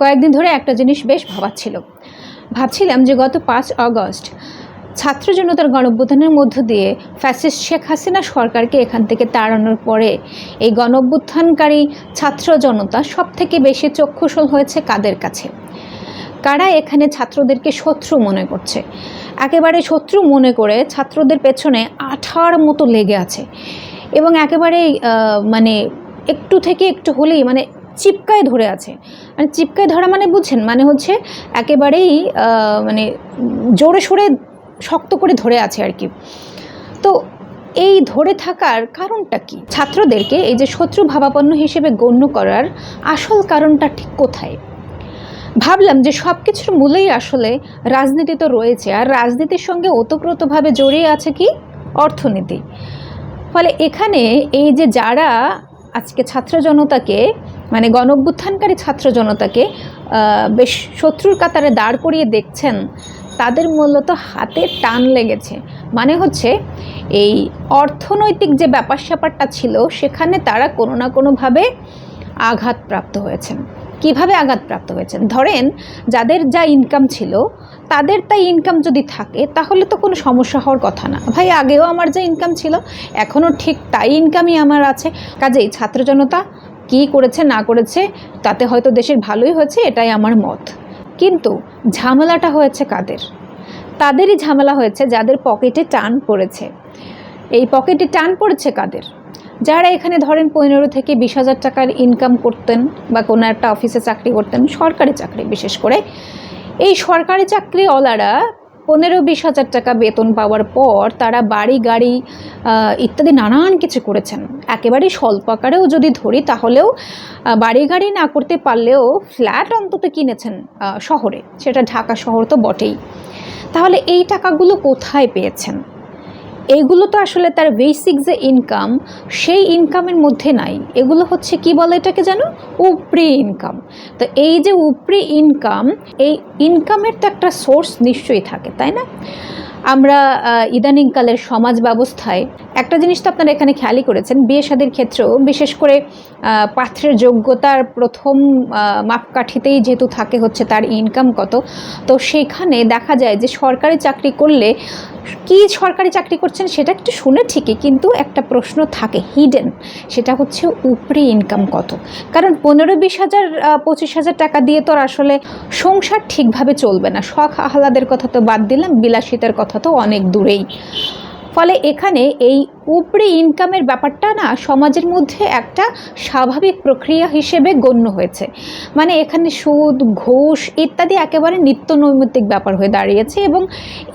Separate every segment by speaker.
Speaker 1: কয়েকদিন ধরে একটা জিনিস বেশ ভাবাচ্ছিল। ভাবছিলাম যে গত পাঁচ আগস্ট ছাত্র জনতার গণঅভ্যুত্থানের মধ্য দিয়ে ফ্যাসিস্ট শেখ হাসিনা সরকারকে এখান থেকে তাড়ানোর পরে এই গণঅভ্যুত্থানকারী ছাত্র জনতা সব থেকে বেশি চক্ষুশল হয়েছে কাদের কাছে? কারা এখানে ছাত্রদেরকে শত্রু মনে করছে? একেবারে শত্রু মনে করে ছাত্রদের পেছনে আঠার মতো লেগে আছে এবং একেবারে মানে একটু থেকে একটু হলেই মানে চিপকায় ধরে আছে। মানে চিপকায় ধরা মানে বুঝছেন? মানে হচ্ছে একেবারেই মানে জোরে সোরে শক্ত করে ধরে আছে আর কি। তো এই ধরে থাকার কারণটা কি? ছাত্রদেরকে এই যে শত্রু ভাবাপন্ন হিসেবে গণ্য করার আসল কারণটা ঠিক কোথায়? ভাবলাম যে সব কিছুর মূলেই আসলে রাজনীতি তো রয়েছে। আর রাজনীতির সঙ্গে ওতপ্রোতভাবে জড়িয়ে আছে কি? অর্থনীতি। ফলে এখানে এই যে যারা আজকে ছাত্র জনতাকে মানে গণঅভ্যুত্থানকারী ছাত্র জনতাকে বেশ শত্রুর কাতারে দাঁড় করিয়ে দেখছেন, তাদের মূলত হাতে টান লেগেছে। মানে হচ্ছে, এই অর্থনৈতিক যে ব্যাপার স্যাপারটা ছিল, সেখানে তারা কোনো না কোনোভাবে আঘাতপ্রাপ্ত হয়েছেন। কীভাবে আঘাতপ্রাপ্ত হয়েছেন? ধরেন, যাদের যা ইনকাম ছিল, তাদের তাই ইনকাম যদি থাকে, তাহলে তো কোনো সমস্যা হওয়ার কথা না। ভাই, আগেও আমার যে ইনকাম ছিল, এখনও ঠিক তাই ইনকামই আমার আছে। কাজেই ছাত্র জনতা কী করেছে, না করেছে, তাতে হয়তো দেশের ভালোই হয়েছে, এটাই আমার মত। কিন্তু ঝামেলাটা হয়েছে কাদের? তাদেরই ঝামেলা হয়েছে, যাদের পকেটে টান পড়েছে। এই পকেটে টান পড়েছে কাদের? যারা এখানে ধরেন পনেরো থেকে বিশ হাজার টাকার ইনকাম করতেন বা কোনো একটা অফিসে চাকরি করতেন, সরকারি চাকরি বিশেষ করে, এই সরকারি চাকরিওয়ালারা পনেরো বিশ হাজার টাকা বেতন পাওয়ার পর তারা বাড়ি, গাড়ি ইত্যাদি নানান কিছু করেছেন। একেবারে স্বল্প আকারেও যদি ধরি তাহলেও বাড়ি, গাড়ি না করতে পারলেও ফ্ল্যাট অন্তত কিনেছেন শহরে। সেটা ঢাকা শহর তো বটেই। তাহলে এই টাকাগুলো কোথায় পেয়েছেন? এইগুলো তো আসলে তার বেসিক যে ইনকাম সেই ইনকামের মধ্যে নাই। এগুলো হচ্ছে কি বলে এটাকে যেন? উপরি ইনকাম তো এই যে উপরি ইনকাম এই ইনকামের তো একটা সোর্স নিশ্চয়ই থাকে, তাই না? আমরা ইদানিংকালের সমাজ ব্যবস্থায় একটা জিনিস তো আপনারা এখানে খেয়ালই করেছেন, বিয়ে শাদির ক্ষেত্রেও, বিশেষ করে পাত্রের যোগ্যতার প্রথম মাপকাঠিতেই যেহেতু থাকে হচ্ছে তার ইনকাম কত, তো সেখানে দেখা যায় যে সরকারি চাকরি করলে কি সরকারি চাকরি করছেন সেটা একটু শুনে ঠিকই, কিন্তু একটা প্রশ্ন থাকে হিডেন সেটা হচ্ছে উপরে ইনকাম কত? কারণ পনেরো বিশ হাজার পঁচিশ হাজার টাকা দিয়ে তো আসলে সংসার ঠিকভাবে চলবে না। শখ আহ্লাদের কথা তো বাদ দিলাম, বিলাসিতার কথা তো অনেক দূরেই। ফলে এখানে এই উপরি ইনকামের ব্যাপারটা না সমাজের মধ্যে একটা স্বাভাবিক প্রক্রিয়া হিসেবে গণ্য হয়েছে। মানে এখানে সুদ, ঘুষ ইত্যাদি একেবারে নিত্য নৈমিত্তিক ব্যাপার হয়ে দাঁড়িয়েছে এবং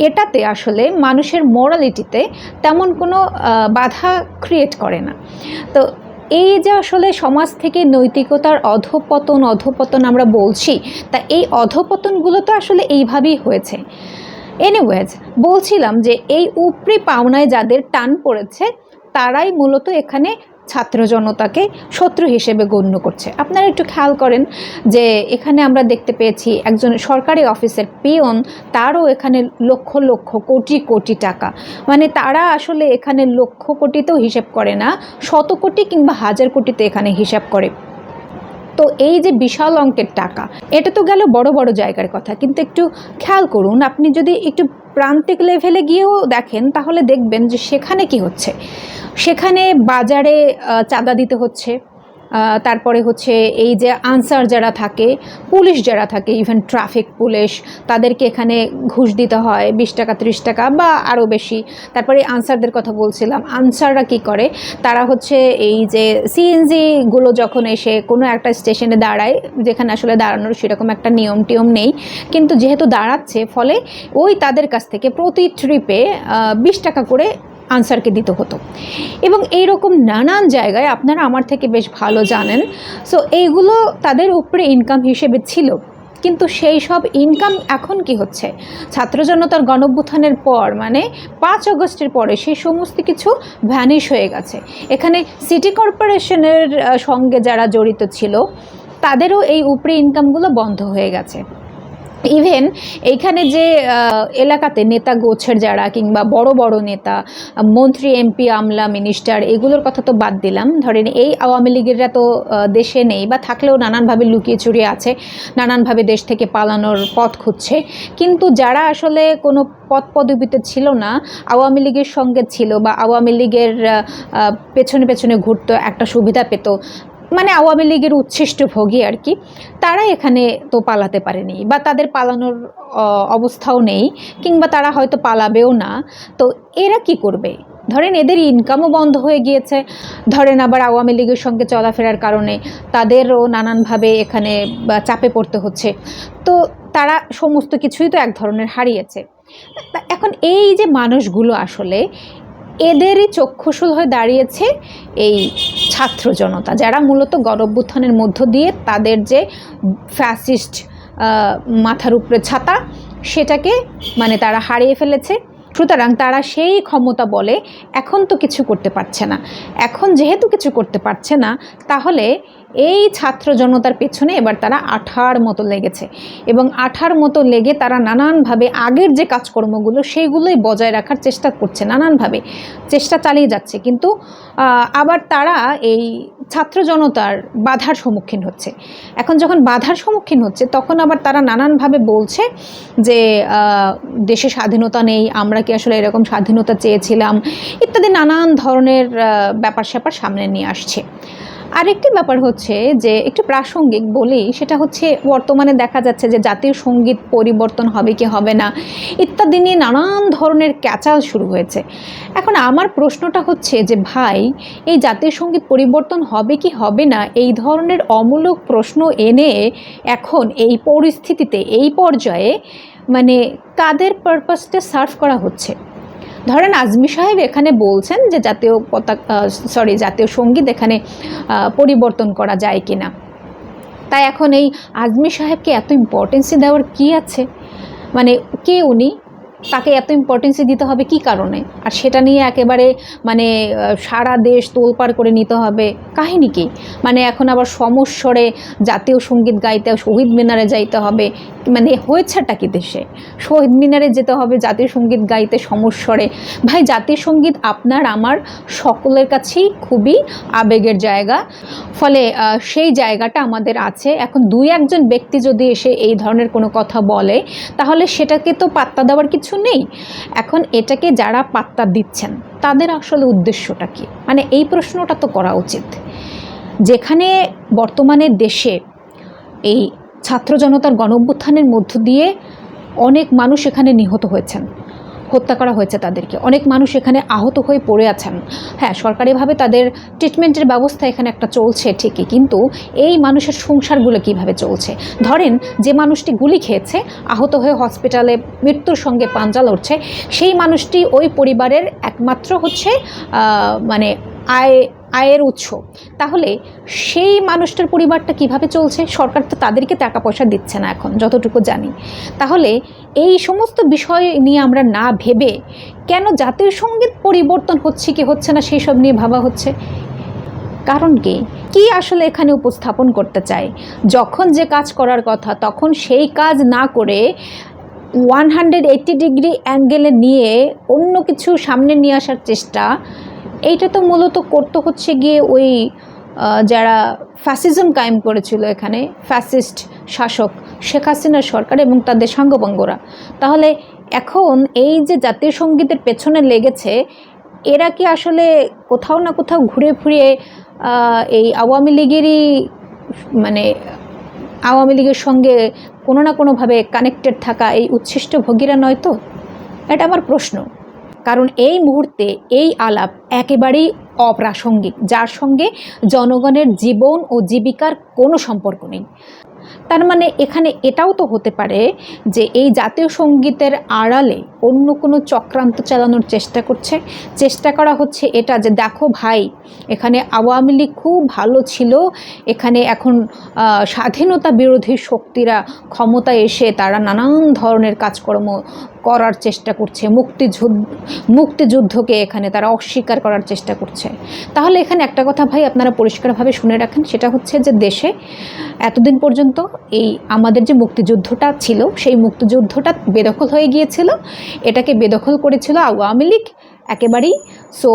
Speaker 1: এটাতে আসলে মানুষের মোরালিটিতে তেমন কোনো বাধা ক্রিয়েট করে না। তো এই যে আসলে সমাজ থেকে নৈতিকতার অধপতন অধপতন আমরা বলছি, তা এই অধপতনগুলো তো আসলে এইভাবেই হয়েছে। এনিওয়েজ বলছিলাম যে এই উপরি পাওনায় যাদের টান পড়েছে, তারাই মূলত এখানে ছাত্র জনতাকে শত্রু হিসেবে গণ্য করছে। আপনারা একটু খেয়াল করেন যে এখানে আমরা দেখতে পেয়েছি একজন সরকারি অফিসের পিয়ন, তারও এখানে লক্ষ লক্ষ কোটি কোটি টাকা। মানে তারা আসলে এখানে লক্ষ কোটিতেও হিসেব করে না, শত কোটি কিংবা হাজার কোটিতে এখানে হিসাব করে। তো এই যে বিশাল অঙ্কের টাকা, এটা তো গেল বড় বড় জায়গার কথা। কিন্তু একটু খেয়াল করুন, আপনি যদি একটু প্রান্তিক লেভেলে গিয়েও দেখেন, তাহলে দেখবেন যে সেখানে কি হচ্ছে? সেখানে বাজারে চাঁদা দিতে হচ্ছে। তারপরে হচ্ছে এই যে আনসার যারা থাকে, পুলিশ যারা থাকে ইভেন ট্রাফিক পুলিশ, তাদেরকে এখানে ঘুষ দিতে হয়, বিশ টাকা, ত্রিশ টাকা বা আরও বেশি। তারপরে আনসারদের কথা বলছিলাম, আনসাররা কি করে? তারা হচ্ছে এই যে সিএনজিগুলো যখন এসে কোনো একটা স্টেশনে দাঁড়ায়, যেখানে আসলে দাঁড়ানোর সেরকম একটা নিয়ম টিয়ম নেই, কিন্তু যেহেতু দাঁড়াচ্ছে, ফলে ওই তাদের কাছ থেকে প্রতি ট্রিপে বিশ টাকা করে আনসারকে দিতে হতো। এবং এই রকম নানান জায়গায় আপনারা আমার থেকে বেশ ভালো জানেন। সো এইগুলো তাদের উপরে ইনকাম হিসেবে ছিল। কিন্তু সেই সব ইনকাম এখন কি হচ্ছে? ছাত্র জনতার গণঅভ্যুত্থানের পর মানে পাঁচ আগস্টের পরে সেই সমস্ত কিছু ভ্যানিশ হয়ে গেছে। এখানে সিটি কর্পোরেশনের সঙ্গে যারা জড়িত ছিল, তাদেরও এই উপরে ইনকামগুলো বন্ধ হয়ে গেছে। ইভেন এইখানে যে এলাকাতে নেতা গোছের যারা কিংবা বড় বড় নেতা, মন্ত্রী এমপি আমলা মিনিস্টার এগুলোর কথা তো বাদ দিলাম। ধরেন এই আওয়ামী লীগেররা তো দেশে নেই বা থাকলেও নানানভাবে লুকিয়ে চুরিয়ে আছে, নানানভাবে দেশ থেকে পালানোর পথ খুঁজছে। কিন্তু যারা আসলে কোনো পদ পদবিতে ছিল না, আওয়ামী লীগের সঙ্গে ছিল বা আওয়ামী লীগের পেছনে পেছনে ঘুরতো, একটা সুবিধা পেত মানে আওয়ামী লীগের উচ্ছিষ্ট ভোগী আর কি, তারা এখানে তো পালাতে পারেনি বা তাদের পালানোর অবস্থাও নেই কিংবা তারা হয়তো পালাবেও না। তো এরা কি করবে? ধরেন এদের ইনকামও বন্ধ হয়ে গিয়েছে। ধরেন আবার আওয়ামী লীগের সঙ্গে চলাফেরার কারণে তাদেরও নানানভাবে এখানে চাপে পড়তে হচ্ছে। তো তারা সমস্ত কিছুই তো এক ধরনের হারিয়েছে। এখন এই যে মানুষগুলো আসলে, এদেরই চক্ষুশূল হয়ে দাঁড়িয়েছে এই ছাত্র জনতা, যারা মূলত গণঅভ্যুত্থানের মধ্য দিয়ে তাদের যে ফ্যাসিস্ট মাথার উপরে ছাতা, সেটাকে মানে তারা হারিয়ে ফেলেছে। সুতরাং তারা সেই ক্ষমতা বলে এখন তো কিছু করতে পারছে না। এখন যেহেতু কিছু করতে পারছে না, তাহলে এই ছাত্র জনতার পেছনে এবার তারা আঠার মতো লেগেছে এবং আঠার মতো লেগে তারা নানানভাবে আগের যে কাজকর্মগুলো সেইগুলোই বজায় রাখার চেষ্টা করছে নানানভাবে। চেষ্টা চালিয়ে যাচ্ছে কিন্তু আবার তারা এই ছাত্র জনতার বাধার সম্মুখীন হচ্ছে। এখন যখন বাধার সম্মুখীন হচ্ছে তখন আবার তারা নানানভাবে বলছে যে দেশে স্বাধীনতা নেই, আমরা কি আসলে এরকম স্বাধীনতা চেয়েছিলাম ইত্যাদি নানান ধরনের ব্যাপার স্যাপার সামনে নিয়ে আসছে। আরেকটি ব্যাপার হচ্ছে যে একটু প্রাসঙ্গিক বলি, সেটা হচ্ছে বর্তমানে দেখা যাচ্ছে যে জাতীয় সংগীত পরিবর্তন হবে কি হবে না, ইত্যাদি নিয়ে নানান ধরনের ক্যাচাল শুরু হয়েছে। এখন আমার প্রশ্নটা হচ্ছে যে ভাই, এই জাতীয় সংগীত পরিবর্তন হবে কি হবে না, এই ধরনের অমূলক প্রশ্ন এনে এখন এই পরিস্থিতিতে, এই পর্যায়ে মানে কাদের পারপাসটা সার্ভ করা হচ্ছে? ধরেন আজমি সাহেব এখানে বলছেন যে জাতীয় পতাকা সরি জাতীয় সংগীত এখানে পরিবর্তন করা যায় কি না তাই এখন এই আজমি সাহেবকে এত ইম্পর্টেন্সি দেওয়ার কি আছে? মানে কে উনি? তাকে এত ইম্পর্টেন্সি দিতে হবে কি কারণে? আর সেটা নিয়ে একেবারে মানে সারা দেশ তোলপাড় করে নিতে হবে। কাহিনী কি? মানে এখন আবার সমস্বরে জাতীয় সংগীত গাইতে, শহীদ মিনারে যাইতে হবে। মানে হয়েছেটা কি দেশে? শহীদ মিনারে যেতে হবে, জাতীয় সংগীত গাইতে সমস্বরে। ভাই, জাতীয় সংগীত আপনার, আমার সকলের কাছেই খুবই আবেগের জায়গা। ফলে সেই জায়গাটা আমাদের আছে। এখন দুই একজন ব্যক্তি যদি এসে এই ধরনের কোনো কথা বলে, তাহলে সেটাকে তো পাত্তা দেওয়ার কিছু নেই। এখন এটাকে যারা পাত্তা দিচ্ছেন, তাদের আসলে উদ্দেশ্যটা কী? মানে এই প্রশ্নটা তো করা উচিত। যেখানে বর্তমানে দেশে এই ছাত্র জনতার গণ মধ্য দিয়ে অনেক মানুষ এখানে নিহত হয়েছেন। হত্যা করা হয়েছে তাদেরকে। অনেক মানুষ এখানে আহত হয়ে পড়ে আছেন। হ্যাঁ সরকারিভাবে তাদের ট্রিটমেন্টের ব্যবস্থা এখানে একটা চলছে ঠিকই, কিন্তু এই মানুষের সংসারগুলো কীভাবে চলছে? ধরেন, যে মানুষটি গুলি খেয়েছে, আহত হয়ে হসপিটালে মৃত্যুর সঙ্গে পাঞ্জা লড়ছে, সেই মানুষটি ওই পরিবারের একমাত্র হচ্ছে মানে আয় আয়ের উৎস। তাহলে সেই মানুষটার পরিবারটা কীভাবে চলছে? সরকার তো তাদেরকে টাকা পয়সা দিচ্ছে না এখন, যতটুকু জানি। তাহলে এই সমস্ত বিষয় নিয়ে আমরা না ভেবে কেন জাতীয় সংগীত পরিবর্তন হচ্ছে কি হচ্ছে না সেই সব নিয়ে ভাবা হচ্ছে? কারণ কি? কি আসলে এখানে উপস্থাপন করতে চায়? যখন যে কাজ করার কথা, তখন সেই কাজ না করে ওয়ান হান্ড্রেড এইট্টি ডিগ্রি অ্যাঙ্গেলে নিয়ে অন্য কিছু সামনে নিয়ে আসার চেষ্টা এইটা তো মূলত করতে হচ্ছে গিয়ে ওই যারা ফ্যাসিজম কায়েম করেছিল এখানে ফ্যাসিস্ট শাসক শেখ হাসিনার সরকার এবং তাদের সাঙ্গপাঙ্গরা তাহলে এখন এই যে জাতীয় সঙ্গীতের পেছনে লেগেছে, এরা কি আসলে কোথাও না কোথাও ঘুরে ফিরে এই আওয়ামী লীগেরই মানে আওয়ামী লীগের সঙ্গে কোনো না কোনোভাবে কানেক্টেড থাকা এই উচ্ছিষ্ট ভোগীরা নয় তো? এটা আমার প্রশ্ন। কারণ এই মুহূর্তে এই আলাপ একেবারেই অপ্রাসঙ্গিক, যার সঙ্গে জনগণের জীবন ও জীবিকার কোনো সম্পর্ক নেই। তার মানে এখানে এটাও তো হতে পারে যে এই জাতীয় সঙ্গীতের আড়ালে অন্য কোনো চক্রান্ত চালানোর চেষ্টা করছে। চেষ্টা করা হচ্ছে এটা যে, দেখো ভাই, এখানে আওয়ামী লীগ খুব ভালো ছিল। এখানে এখন স্বাধীনতা বিরোধী শক্তিরা ক্ষমতায় এসে তারা নানান ধরনের কাজকর্ম করার চেষ্টা করছে। মুক্তিযুদ্ধ, মুক্তিযুদ্ধকে এখানে তারা অস্বীকার করার চেষ্টা করছে। তাহলে এখানে একটা কথা ভাই আপনারা পরিষ্কারভাবে শুনে রাখেন। সেটা হচ্ছে যে, দেশে এতদিন পর্যন্ত এই আমাদের যে মুক্তিযুদ্ধটা ছিল, সেই মুক্তিযুদ্ধটা বেদখল হয়ে গিয়েছিল। এটাকে বেদখল করেছিল আওয়ামী লীগ একেবারেই। সো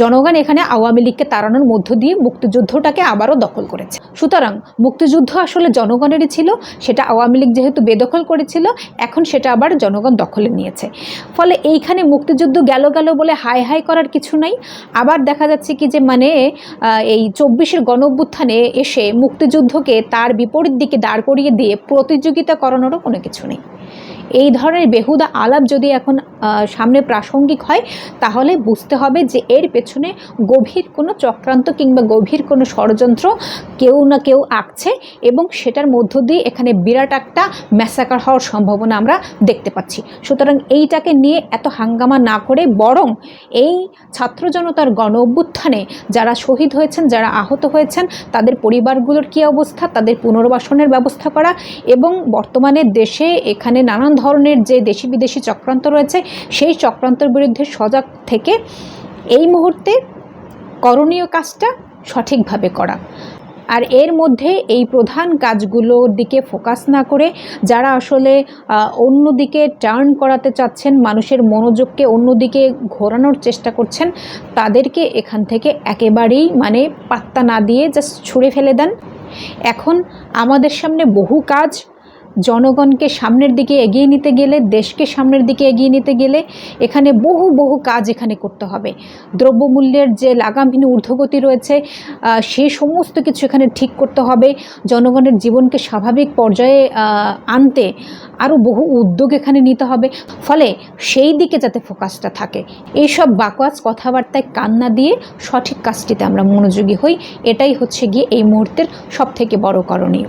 Speaker 1: জনগণ এখানে আওয়ামী লীগকে তাড়ানোর মধ্য দিয়ে মুক্তিযুদ্ধটাকে আবারও দখল করেছে। সুতরাং মুক্তিযুদ্ধ আসলে জনগণেরই ছিল, সেটা আওয়ামী লীগ যেহেতু বেদখল করেছিল, এখন সেটা আবার জনগণ দখলে নিয়েছে। ফলে এইখানে মুক্তিযুদ্ধ গেল গেল বলে হাই হাই করার কিছু নাই। আবার দেখা যাচ্ছে কি যে মানে এই চব্বিশের গণ অভ্যুত্থানে এসে মুক্তিযুদ্ধকে তার বিপরীত দিকে দাঁড় করিয়ে দিয়ে প্রতিযোগিতা করানোরও কোনো কিছু নেই। এই ধরনের বেহুদা আলাপ যদি এখন সামনে প্রাসঙ্গিক হয়, তাহলে বুঝতে হবে যে এর পেছনে গভীর কোনো চক্রান্ত কিংবা গভীর কোনো ষড়যন্ত্র কেউ না কেউ আঁকছে এবং সেটার মধ্য দিয়ে এখানে বিরাট একটা ম্যাসাকার হওয়ার সম্ভাবনা আমরা দেখতে পাচ্ছি। সুতরাং এইটাকে নিয়ে এত হাঙ্গামা না করে বরং এই ছাত্র জনতার গণ অভ্যুত্থানে যারা শহীদ হয়েছেন, যারা আহত হয়েছেন, তাদের পরিবারগুলোর কী অবস্থা, তাদের পুনর্বাসনের ব্যবস্থা করা এবং বর্তমানে দেশে এখানে নানান ধরনের যে দেশি বিদেশি চক্রান্ত রয়েছে, সেই চক্রান্তের বিরুদ্ধে সজাগ থেকে এই মুহূর্তে করণীয় কাজটা সঠিকভাবে করা। আর এর মধ্যে এই প্রধান কাজগুলোর দিকে ফোকাস না করে যারা আসলে অন্যদিকে টার্ন করাতে চাচ্ছেন, মানুষের মনোযোগকে অন্যদিকে ঘোরানোর চেষ্টা করছেন, তাদেরকে এখান থেকে একেবারেই মানে পাত্তা না দিয়ে জাস্ট ছুঁড়ে ফেলে দেন। এখন আমাদের সামনে বহু কাজ জনগণকে সামনের দিকে এগিয়ে নিতে গেলে, দেশকে সামনের দিকে এগিয়ে নিতে গেলে এখানে বহু বহু কাজ এখানে করতে হবে। দ্রব্যমূল্যের যে লাগামহীন ঊর্ধ্বগতি রয়েছে সেই সমস্ত কিছু এখানে ঠিক করতে হবে। জনগণের জীবনকে স্বাভাবিক পর্যায়ে আনতে আরও বহু উদ্যোগ এখানে নিতে হবে। ফলে সেই দিকে যাতে ফোকাসটা থাকে। এইসব বাকওয়াজ কথাবার্তায় কান্না দিয়ে সঠিক কাজটিতে আমরা মনোযোগী হই। এটাই হচ্ছে গিয়ে এই মুহূর্তের সবথেকে বড় করণীয়।